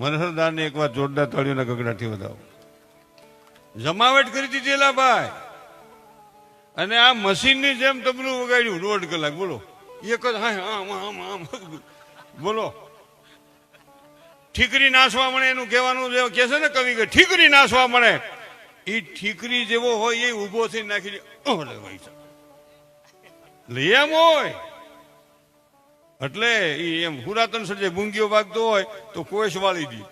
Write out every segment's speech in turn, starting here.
મનહરદારને એક વાર જોરદાર તળિયોના ગગડાથી વધાવો. જમાવટ કરી દીધી એલા ભાઈ અને આ મશીનની જેમ તબલું વગાડ્યું દોઢ કલાક બોલો. એક જ હા આમ આમ આમ બોલો. ઠીકરી નાસવા મળે એનું કહેવાનું જે કહે છે ને કવિ કે ઠીકરી નાસવા મળે. એ ઠીકરી જેવો હોય એ ઊભો થઈ નાખી દે. ઓહ, લે ભાઈ સાહેબ. એટલે એમ હોય. એટલે એ એમ પુરાતન સર્જે ભૂંગીઓ વાગતો હોય તો કોઈશ વાળી દી.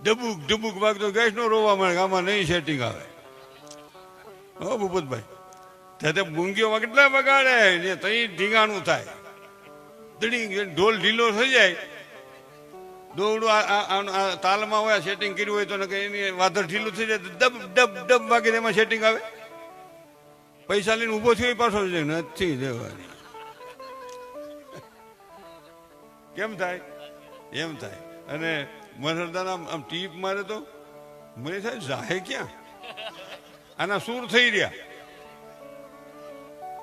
ડબુક ડબુક વાગતો ગેસ નો રોવા મળે આમાં નહીં સેટિંગ આવે. હો, ભૂપતભાઈ. તે ભૂંગીઓ કેટલા વગાડે ને તઈ ઢીંગાણું થાય. દડી ઢોલ ઢીલો થઈ જાય. દોડું તાલમાં હોય સેટિંગ કર્યું હોય તો એની વાદળ ઢીલું થઈ જાય ડબ ડબ ડબ વાગે એમાં સેટિંગ આવે. પૈસા લઈને ઊભો થયો પાછો નથી દેવાની કેમ થાય? એમ થાય. અને મનહરદાન આમ ટીપ મારે તો, મને થાય જાહે ક્યાં? આના સૂર થઈ રહ્યા.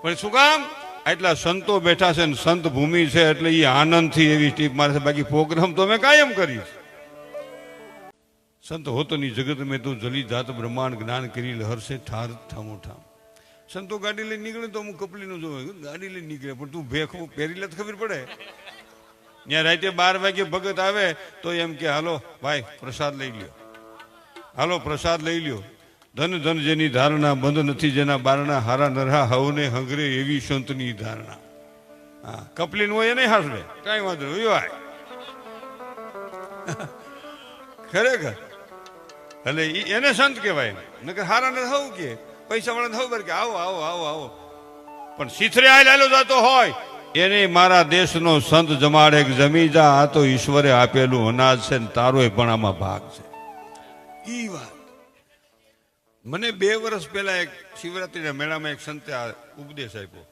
પણ શું કામ? એટલા સંતો બેઠા છે ને સંત ભૂમિ છે એટલે એ આનંદથી એવી ટીપ મારે છે. બાકી પ્રોગ્રામ તો મેં કાયમ કરીશ સંત હોતોની જગત મેં તો જલી જાત બ્રહ્માંડ જ્ઞાન કરી લહરશે ઠાર ઠામો ઠામ. સંતો ગાડી લઈને નીકળે તો હું કપલીનું જોવે. ગાડી લઈને નીકળે, પણ તું ભેખ પહેરી લે ખબર પડે. ત્યાં રાતે બાર વાગે ભગત આવે તો એમ કે, હાલો, ભાઈ, પ્રસાદ લઈ લ્યો. હાલો, પ્રસાદ લઈ લ્યો. ધન ધન જેની ધારણા, બંધ નથી જેના બારણા, હારા નરહા, હવને હંગરે એવી સંતની ધારણા. હા, કપલીન હોય એને હાસવે. કાંઈ વાંધો નહીં હોય ખરેખર. એટલે એને સંત કહેવાય નકર હારા ને થવું કે પૈસા વાળા થવું કે, આવો આવો આવો આવો. પણ શીથરે આય હાલો જાતો હોય એને મારા દેશનો સંત જમાડે જમી જા, આ તો ઈશ્વરે આપેલું અનાજ છે ને તારોય પણ આમાં ભાગ છે. ઈ વાત. મને બે વર્ષ પહેલા એક શિવરાત્રીના મેળામાં એક સંતે આ ઉપદેશ આપ્યો.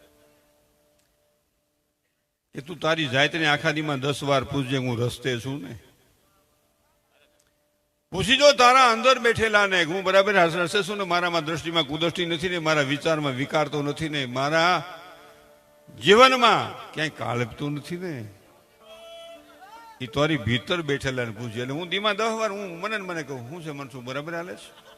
કે તું તારી જાતને આખા દીમાં દસ વાર પૂછજે હું રસ્તે છું ને. પૂછી જો તારા અંદર બેઠેલા ને, હું બરાબર હશે છું ને, મારામાં દ્રષ્ટિમાં કુદૃષ્ટિ નથી ને, મારા વિચારમાં વિકારતો નથી ને, મારા જીવનમાં ક્યાંય કાળપતું નથી ને. એ તારી ભીતર બેઠેલા ને પૂછે, એટલે હું દીમાં દસ વાર હું, મને મને કહું, હું છે, મન શું બરાબર હાલે છે?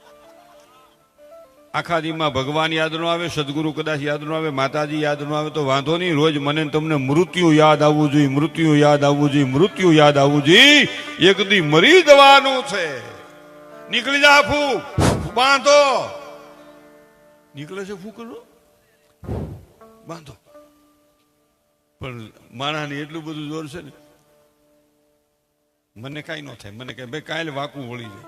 આખા દીમાં ભગવાન યાદ ન આવે, સદગુરુ કદાચ યાદ ન આવે, માતાજી યાદ ન આવે, તો વાંધો નહીં, રોજ મને તમને મૃત્યુ યાદ આવવું જોઈએ, મૃત્યુ યાદ આવવું જોઈએ, મૃત્યુ યાદ આવવું જોઈએ. એક દી મરી જવાનું છે. નીકળી જા ફૂક બાંધો નીકળે છે ફૂકનું? વાંધો. પણ માણાને એટલું બધું જોર છે ને, મને કાંઈ ન થાય, મને કઈ, ભાઈ કાલે વાકું વળી જાય.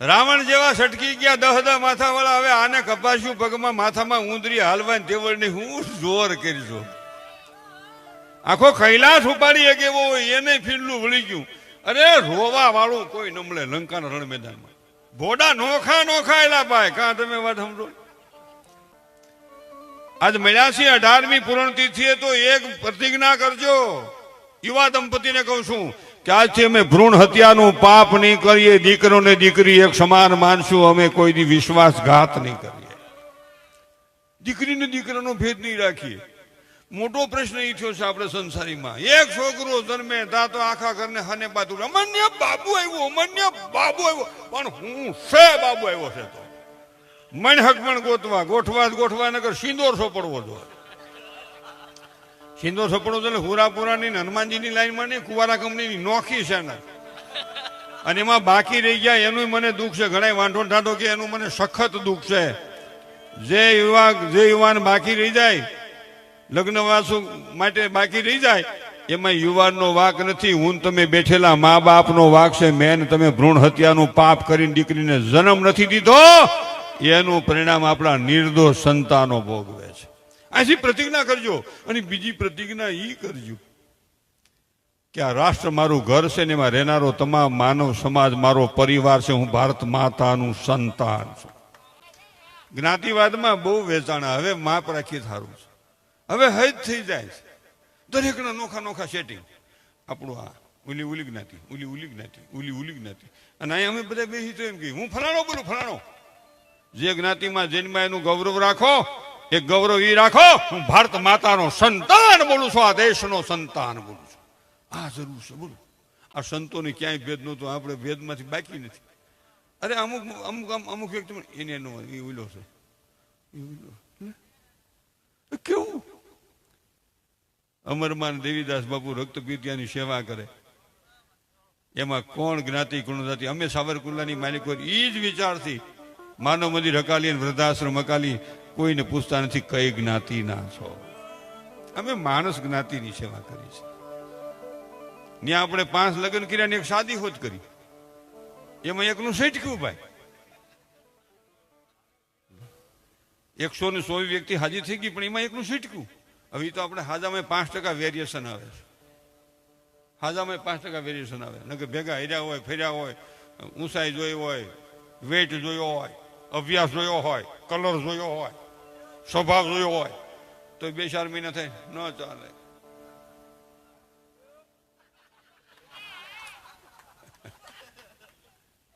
રાવણ જેવા સટકી ગયા દહ દહ માથા વાળા હવે આને કપાસ્યું પગમાં માથામાં ઉંદરી હાલવાની તેવડની હું જોર કરીશું આખો કૈલાસ ઉપાડી એક એવો હોય, એને ફીરલું વળી ગયું. અરે રોવા વાળું કોઈ નમળે લંકાના રણ મેદાનમાં ભોડા નોખા નોખા એલા ભાઈ, કાં તમે વાત સમજો આજ મળ્યા છીએ અઢારમી પૂર્ણતિથિએ તો એક પ્રતિજ્ઞા કરજો. યુવા દંપતીને કહું છું કે આજથી અમે ભ્રૂણ હત્યાનું પાપ નહીં કરીએ દીકરો ને દીકરી એક સમાન માનશું, અમે કોઈની વિશ્વાસઘાત નહીં કરીએ. દીકરીને દીકરાનો ભેદ નહીં રાખીએ. મોટો પ્રશ્ન એ થયો છે આપણે સંસારીમાં. એક છોકરો જન્મે, તા તો આખા ઘરને હને પાતું અમન્ય બાબુ આવ્યો, અમન્ય બાબુ આવ્યો. પણ હું છે બાબુ આવ્યો છે તો. મન હકમણ ગોતવા, ગોઠવા ગોઠવા નગર સિંદોર સોપડવો જોઈએ સિંદોર સોપડવો એટલે હુરાપુરાની હનુમાનજીની લાઈનમાં નહીં, કુવારા કંપનીની નોખી છે ને. અને એમાં બાકી રહી ગયા, એનું મને દુઃખ છે. ઘણા વાંઢો ઠાંઢો કે એનું મને સખત દુઃખ છે. જે યુવા જે યુવાન બાકી રહી જાય લગ્ન વાસુ માટે બાકી રહી જાય, એમાં યુવાનનો વાક નથી. હું તમે બેઠેલા મા બાપનો વાક છે. મેન તમે ભ્રૂણ હત્યાનું પાપ કરીને દીકરીને જન્મ નથી દીધો. એનું પરિણામ આપણા નિર્દોષ સંતાનો ભોગવે છે. આથી પ્રતિજ્ઞા કરજો. અને બીજી પ્રતિજ્ઞા એ કરજો કે આ રાષ્ટ્ર મારું ઘર છે ને એમાં રહેનારો તમામ માનવ સમાજ મારો પરિવાર છે. હું ભારત માતાનું સંતાન છું. જ્ઞાતિવાદમાં બહુ વેચાણા. હવે માપ રાખીએ સારું છે. હવે હજ થઈ જાય છે. દરેકના નોખા નોખા સેટિંગ આપણું આ ઉલી ઉલી જ્ઞાતિ, ઉલી ઉલી જ્ઞાતિ, ઉલી ઉલી જ્ઞાતિ. અને અહીંયા અમે બધા બેસી તો એમ કે હું ફલાણો બોલું, ફલાણો. જે જ્ઞાતિમાં જન્મા એનું ગૌરવ રાખો, એ ગૌરવ ઈ રાખો, હું ભારત માતાનો સંતાન બોલું છું, આ દેશનો સંતાન બોલું છું. આ જરૂર છે, બોલું. આ સંતોને ક્યાંય ભેદ નહોતો, આપણે ભેદમાંથી બાકી નથી. અરે અમુક અમુક અમુક વ્યક્તિ એને એનો એ ઉલો છે. એ. કેવું? અમરમાન દેવીદાસ બાપુ રક્તપીતિયાની સેવા કરે. એમાં કોણ જ્ઞાતિ કોણ જાતિ અમે સાવરકુંડલાની માલિકો એ જ વિચારથી માનવ મંદિર અકાલી અને વૃદ્ધાશ્રમ અકાલી, કોઈને પૂછતા નથી કઈ જ્ઞાતિના છો. અમે માણસ જ્ઞાતિની સેવા કરી છે. ત્યાં આપણે પાંચ લગ્ન કર્યા એક શાદી હોત કરી. એમાં એકનું સેટક્યું ભાઈ? એકસો ને સો વ્યક્તિ હાજી થઈ ગઈ, પણ એમાં એકનું સીટકું હવે તો આપણે હાજામાં પાંચ ટકા વેરિએશન આવે છે. હાજામાં પાંચ ટકા વેરિએશન આવે. નકર ભેગા હેર્યા હોય, ફેર્યા હોય, ઊંચાઈ જોઈ હોય, વેટ જોયો હોય અભ્યાસ જોયો હોય, કલર જોયો હોય, સ્વભાવ જોયો હોય, તો બે ચાર મહિના થાય, ન ચાલે.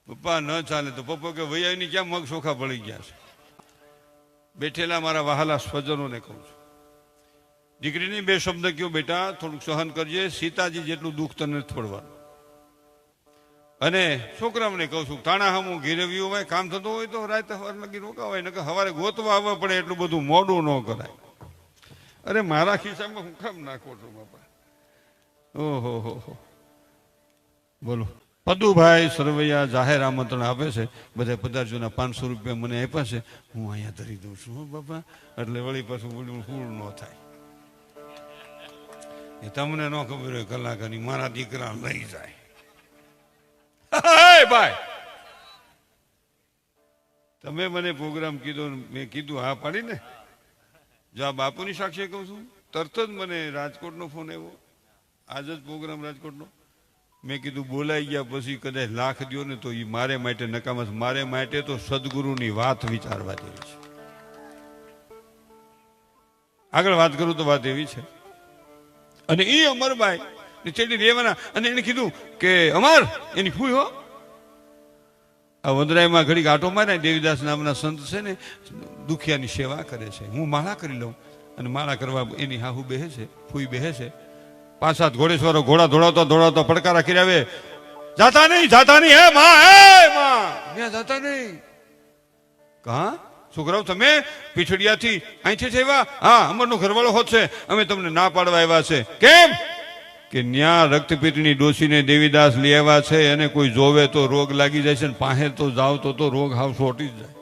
પપ્પા, ન ચાલે તો પપ્પા કે, વૈયાની ક્યાં મગ ચોખા પડી ગયા છે? બેઠેલા મારા વહાલા સ્વજનોને કહું છું. દીકરીને બે શબ્દ કયો બેટા, થોડુંક સહન કરજે સીતાજી જેટલું દુઃખ તને નથી પડવાનું અને છોકરાઓને કહું છું તાણા હમું ઘેરવ્યું હોય, કામ થતું હોય તો રાતે સવાર લગી રોકાવાય, નકર સવારે ગોતવા આવવા પડે એટલું બધું મોડું ન કરાય. અરે મારા ખિસ્સામાં હું કામ નાખો છો, બાપા. ઓહો, હો હો. બોલો. પદુભાઈ સરવૈયા જાહેર આમંત્રણ આપે છે. બધા પદાર્થોના પાંચસો રૂપિયા મને આપ્યા છે. હું અહીંયા ધરી દઉં છું બાપા. એટલે વળી પાછું બોલ્યું ફૂલ ન થાય. એ તમને ન ખબર હોય કલાકારની, મારા દીકરા લઈ જાય. ભાઈ. તમે મને પ્રોગ્રામ કીધો મેં કીધું, હા પાડી ને. જો આ બાપુની સાક્ષી કહું છું. તરત જ મને રાજકોટનો ફોન આવ્યો. આજ જ પ્રોગ્રામ રાજકોટનો. મેં કીધું, બોલાઈ ગયા પછી કદાચ લાખ દ્યો ને તો એ મારે માટે નકામસ મારે માટે તો સદગુરુની વાત વિચારવા જેવી છે. આગળ વાત કરું તો વાત એવી છે. અને એ અમરભાઈ નીચેની રહેવાના. અને એને કીધું કે, અમાર, એની ફૂઈ હો. આ વંદરાયમાં ઘડીક આટો મારે દેવીદાસ નામના સંત છે ને, દુખિયાની સેવા કરે છે. હું માળા કરી લઉં અને માળા કરવા એની હાહુ બેહે છે ફૂઈ બેહે છે. પાંચ સાત ઘોડેશ્વરો ઘોડા ધોડાવતા દોડાવતા પડકારા કર્યા આવે. જાતા નહીં જાતા નહીં, હે માં હે માં. જાતા નહીં. કા? છોકરાઓ, તમે પીછડિયાથી અહીંથી છે હા, અમરનો ઘરવાળો હોત છે. અમે તમને ના પાડવા આવ્યા છે. કેમ? કે ન્યા રક્તપીતની ડોસીને દેવીદાસ આવ્યા છે અને કોઈ જોવે તો રોગ લાગી જાય છે ને પાસે તો જાવ તો તો રોગ હાવ છોટી જ જાય.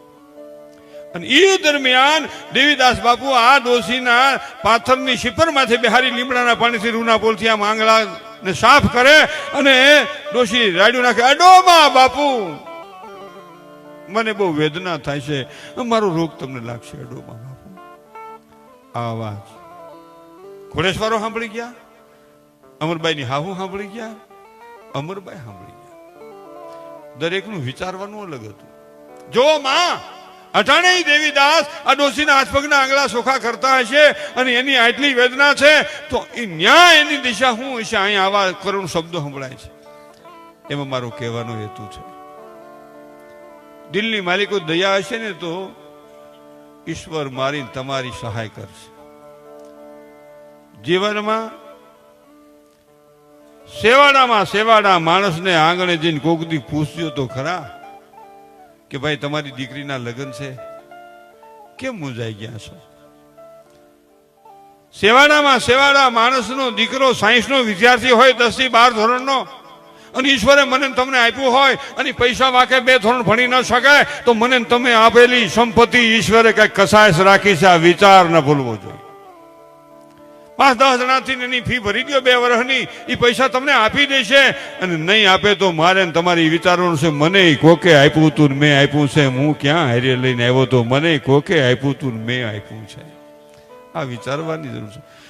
અને એ દરમિયાન દેવીદાસ બાપુ આ ડોસીના પાથરની શિપરમાંથી બિહારી લીમડાના પાણીથી રૂના પોલથી આ માંગળા ને સાફ કરે અને ડોસી રાડ્યું નાખે અડોમાં બાપુ! મને બહુ વેદના થાય છે. મારો રોગ તમને લાગશે અડોમાં બાપુ. આ વાત. ઘોડેશ્વરો સાંભળી ગયા? અમરબાઈની હાહુ સાંભળી ગયા? અમરબાઈ સાંભળી ગયા. દરેકનું વિચારવાનું અલગ હતું. જો માં અટાણે દેવીદાસ આ હાથ પગના આંગળા સોખા કરતા હશે અને એની આટલી વેદના છે, તો એ ન્યાય એની દિશા શું હશે? અહીંયા આવા કરુણ શબ્દો સંભળાય છે. એમાં મારો કહેવાનો હેતુ છે. દિલની માલિકો દયા હશે ને તો ઈશ્વર મારી તમારી સહાય કરશે. જીવનમાં સેવાડામાં સેવાડા માણસને આંગણે જઈને કોકદી પૂછ્યો તો ખરા કે ભાઈ તમારી દીકરીના લગ્ન છે? કેમ મૂંઝાઈ ગયા છો? સેવાડામાં સેવાડા માણસનો દીકરો સાયન્સનો વિદ્યાર્થી હોય દસથી બાર ધોરણનો, અને ઈશ્વરે મને તમને આપ્યું હોય, અને પૈસા વાકે બે ધોરણ ભણી ન શકાય, તો મને તમે આપેલી સંપત્તિ ઈશ્વરે કઈ કસાયસ રાખી છે, આ વિચાર ન ભૂલવો જોઈએ. પાંચ દસ જણાથી એની ફી ભરી દો બે વર્ષની એ પૈસા તમને આપી દેશે. અને નહીં આપે તો મારે તમારી વિચારવાનું છે, મને કોકે આપ્યું તું મેં આપ્યું છે, હું ક્યાં હારે લઈને આવ્યો તો? મને કોકે આપ્યું તું મેં આપ્યું છે. આ વિચારવાની જરૂર છે.